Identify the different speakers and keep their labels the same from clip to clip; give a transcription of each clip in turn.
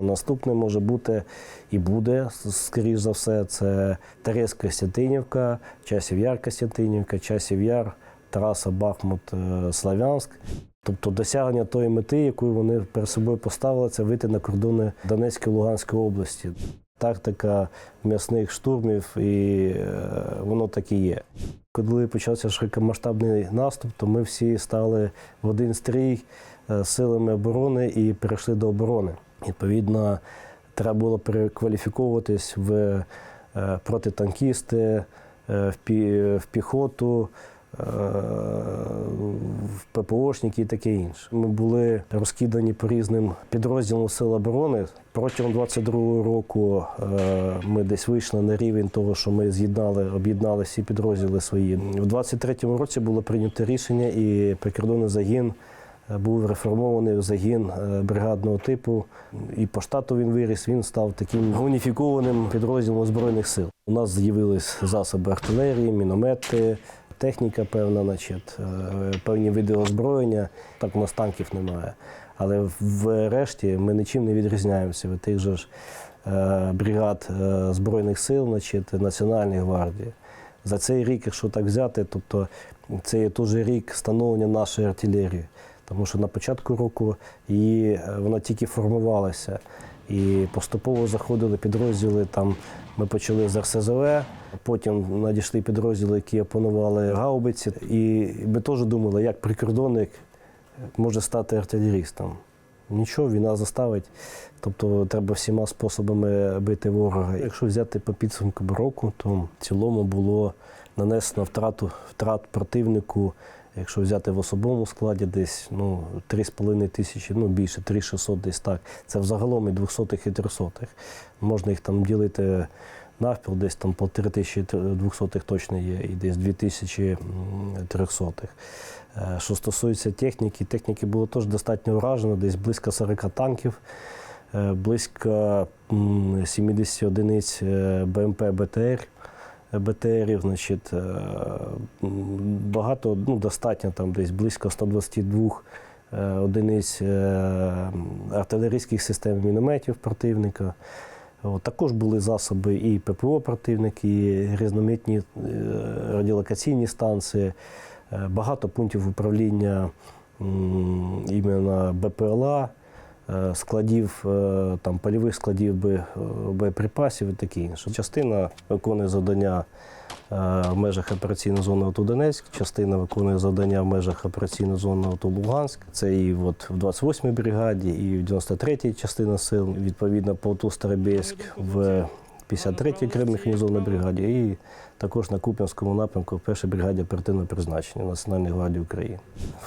Speaker 1: Наступне може бути і буде, скоріш за все, це Терес Костянтинівка, Часів Яр Костянтинівка, Часів Яр, траса Бахмут е, Славянськ. Тобто досягнення тої мети, яку вони перед собою поставили, це вийти на кордони Донецької Луганської області. Тактика м'ясних штурмів, і е, воно так і є. Коли почався широкомасштабний наступ, то ми всі стали в один стрій е, силами оборони і перейшли до оборони. Відповідно, треба було перекваліфіковуватись в е, протитанкісти, е, в, піхоту, е, в ППОшники і таке інше. Ми були розкидані по різним підрозділам Сил оборони. Протягом 22-го року ми десь вийшли на рівень того, що ми з'єднали, об'єднали всі підрозділи свої. В 23-му році було прийнято рішення, і прикордонний загін був реформований загін е, бригадного типу. І по штату він виріс, він став таким уніфікованим підрозділом Збройних сил. У нас з'явились засоби артилерії, міномети, техніка певна, значить, е, певні види озброєння. Так у нас танків немає. Але в решті ми нічим не відрізняємося від тих же ж е, бригад е, Збройних сил, значить, Національної гвардії. За цей рік, якщо так взяти, тобто це є теж рік становлення нашої артилерії. Тому що на початку року її, е, вона тільки формувалася. І поступово заходили підрозділи. Там ми почали з РСЗВ, потім надійшли підрозділи, які опанували гаубиці. І ми теж думали, як прикордонник може стати артилерістом. Нічого, війна заставить. Тобто треба всіма способами бити ворога. Якщо взяти по підсумкам року, то в цілому було нанесено втрату втрат противнику. Якщо взяти в особовому складі десь ну, 3,5 тисячі, ну більше 3600 десь так. Це взагалом і 200-х і 300-х. Можна їх там ділити навпіл, десь там по 3200-х точно є, і десь 2300-х. Е, Що стосується техніки, техніки було теж достатньо вражено, десь близько 40 танків, е, близько 70 одиниць е, БМП БТР. БТРів, значить, е, багато, ну, достатньо там десь близько 122 е, одиниць е, артилерійських систем мінометів противника. От, також були засоби і ППО противника, і різноманітні радіолокаційні станції, багато пунктів управління іменно БПЛА, складів, е, там, польових складів боєприпасів і таке інше. Частина виконує завдання е, в межах операційної зони АТО Донецьк, частина виконує завдання в межах операційної зони АТО Луганськ. Це і от в 28-й бригаді, і в 93-й частина сил, відповідно по АТО Старобєськ, в 53-й окремій механізованій бригаді, і також на Куп'янському напрямку в першій бригаді оперативного призначення Національної гвардії України.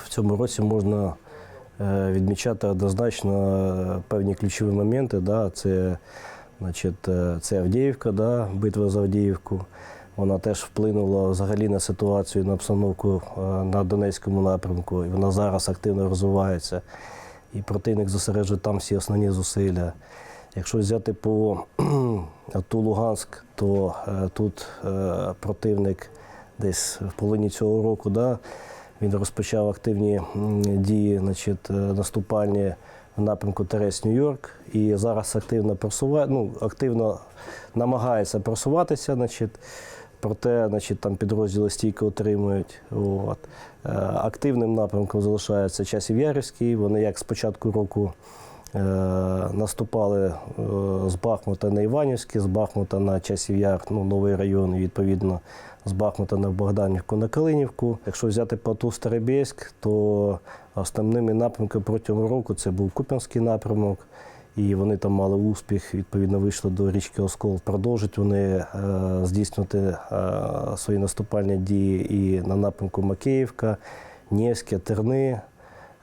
Speaker 1: В цьому році можна е, відмічати однозначно е, певні ключові моменти. Да, це, значить, е, це Авдіївка, да, битва за Авдіївку. Вона теж вплинула взагалі на ситуацію, на обстановку е, на Донецькому напрямку. І вона зараз активно розвивається. І противник зосереджує там всі основні зусилля. Якщо взяти по АТУ Луганськ, то е, тут е, противник десь в половині цього року, да, він розпочав активні дії, значить, е, наступальні в напрямку Терес Нью-Йорк. І зараз активно просуває, ну, активно намагається просуватися, значить, проте значить, там підрозділи стійко отримують. От. Е, Активним напрямком залишається часів Ярівський. Вони як з початку року наступали е, з Бахмута на Іванівське, з Бахмута на часів Яр, ну, новий район, і відповідно з Бахмута на Богданівку на Калинівку. Якщо взяти Пату Старобєськ, то основними напрямками протягом року це був Куп'янський напрямок. І вони там мали успіх, відповідно, вийшли до річки Оскол. Продовжують вони е, здійснювати е, свої наступальні дії і на напрямку Макеївка, Нєвське, Терни.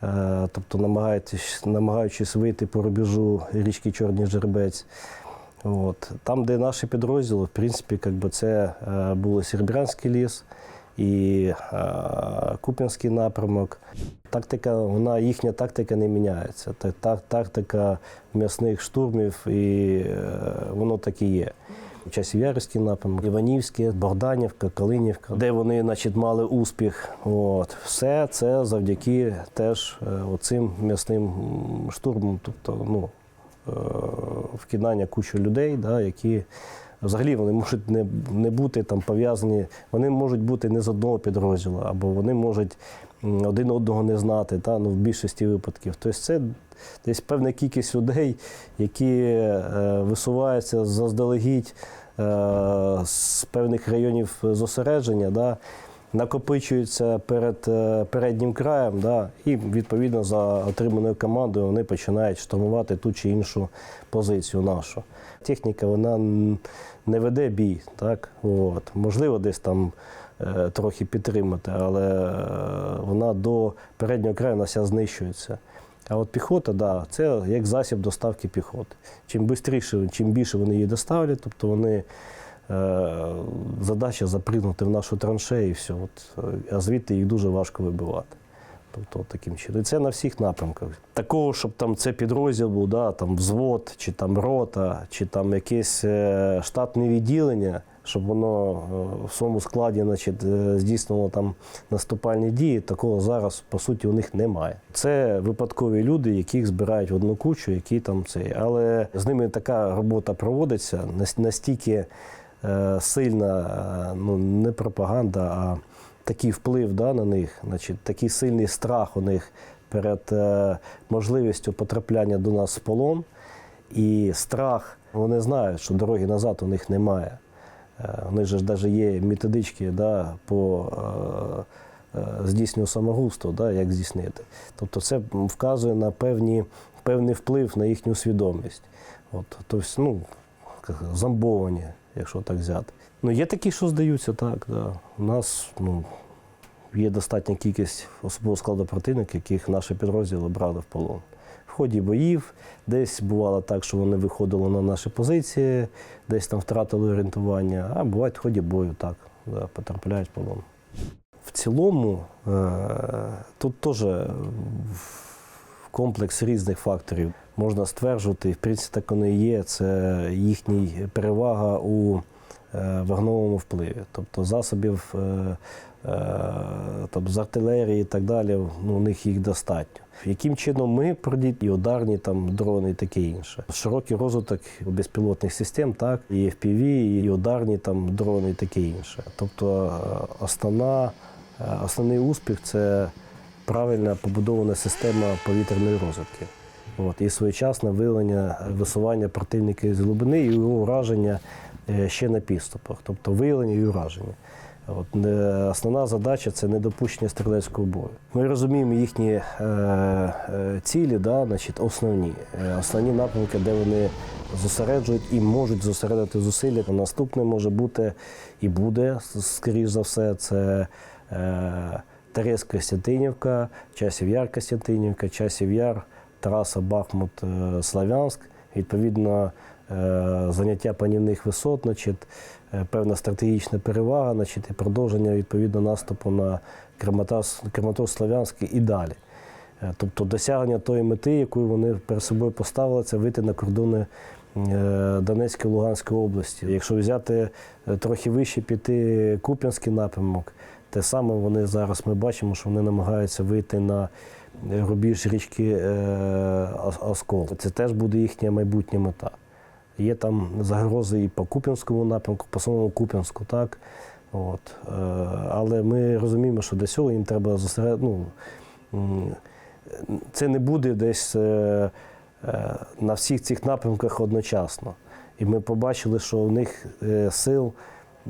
Speaker 1: Е, тобто намагаючись, намагаючись вийти по рубежу річки Чорний Жербець. От. Там, де наші підрозділи, в принципі, як би це е, був Серебрянський ліс і е, Куп'янський напрямок. Тактика, вона, їхня тактика не міняється. Та- та- Тактика м'ясних штурмів, і воно так і є. Часів ярості напрямок, Іванівське, Богданівка, Калинівка, де вони значить, мали успіх. От. Все це завдяки теж е, оцим м'ясним штурмам. Тобто, ну, е, вкидання кучу людей, да, які взагалі вони можуть не, не бути там пов'язані, вони можуть бути не з одного підрозділу, або вони можуть один одного не знати, та, ну, в більшості випадків. Тобто це десь певна кількість людей, які е, висуваються заздалегідь е, з певних районів зосередження, да, накопичуються перед е, переднім краєм, да, і відповідно за отриманою командою вони починають штурмувати ту чи іншу позицію нашу. Техніка вона не веде бій, так? От. можливо, десь там е, трохи підтримати, але е, вона до переднього краю вона вся знищується. А от піхота, да, це як засіб доставки піхоти. Чим швидше, чим більше вони її доставлять, тобто вони задача запригнути в нашу траншею і все. От, е, а звідти їх дуже важко вибивати. Тобто таким чином. І це на всіх напрямках. Такого, щоб там це підрозділ був, да, там взвод, чи там рота, чи там якесь е, штатне відділення, щоб воно е, в своєму складі значить, е, здійснювало там наступальні дії, такого зараз по суті у них немає. Це випадкові люди, яких збирають в одну кучу, які там цей. Але з ними така робота проводиться настільки е, сильна, е, ну не пропаганда, а такий вплив да, на них, значить, такий сильний страх у них перед е, можливістю потрапляння до нас в полон. І страх, вони знають, що дороги назад у них немає. Е, них ж навіть є методички да, по е, е, здійсненню самогубства, да, як здійснити. Тобто це вказує на певні, певний вплив на їхню свідомість. От, тобто, ну, зомбовані, якщо так взяти. Ну, є такі, що здаються, так. Да. У нас ну, є достатня кількість особового складу противника, яких наші підрозділи брали в полон. В ході боїв десь бувало так, що вони виходили на наші позиції, десь там втратили орієнтування, а буває в ході бою так, да, потрапляють в полон. В цілому е, тут теж комплекс різних факторів можна стверджувати, в принципі так воно і є. Це їхня перевага у е, вогновому впливі. Тобто засобів е, е, з артилерії і так далі, ну, у них їх достатньо. Яким чином ми продіти і ударні там дрони і таке інше. Широкий розвиток безпілотних систем, так, і FPV, і ударні там дрони і таке інше. Тобто основна, основний успіх це правильно побудована система повітряної розвідки. От, і своєчасне виявлення висування противника з глибини і його ураження е, ще на підступах, тобто виявлення і ураження. От, основна задача це недопущення стрілецького бою. Ми розуміємо їхні е, е, цілі, да, значить, основні, е, основні напрямки, де вони зосереджують і можуть зосередити зусилля. Наступне може бути і буде, скоріш за все, це Терець Костянтинівка, Часів Яр Костянтинівка, Часів Яр, траса Бахмут е, Славянськ. Відповідно, е, заняття панівних висот, значить, е, певна стратегічна перевага, значить, і продовження відповідно наступу на Краматорськ Славянський і далі. Тобто досягнення тої мети, яку вони перед собою поставили, це вийти на кордони Донецької Луганської області. Якщо взяти трохи вище піти Куп'янський напрямок, те саме вони зараз ми бачимо, що вони намагаються вийти на рубіж річки е, Оскол. Це теж буде їхня майбутня мета. Є там загрози і по Куп'янському напрямку, по самому Куп'янську, так. От. Е, Але ми розуміємо, що для цього їм треба зосеред... ну, це не буде десь е, на всіх цих напрямках одночасно. І ми побачили, що у них сил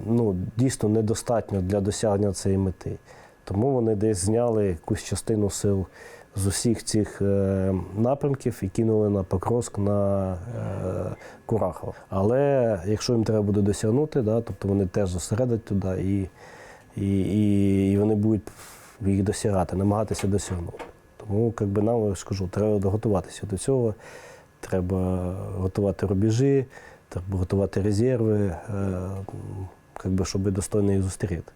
Speaker 1: ну, дійсно недостатньо для досягнення цієї мети. Тому вони десь зняли якусь частину сил з усіх цих е, напрямків і кинули на Покровськ, на е, Курахов. Але якщо їм треба буде досягнути, да, тобто вони теж зосередять туди і, і, і, і вони будуть їх досягати, намагатися досягнути. Тому, як би нам я ж треба готуватися до цього. Треба готувати рубежі, треба готувати резерви, е, як би, щоб достойно їх зустріти.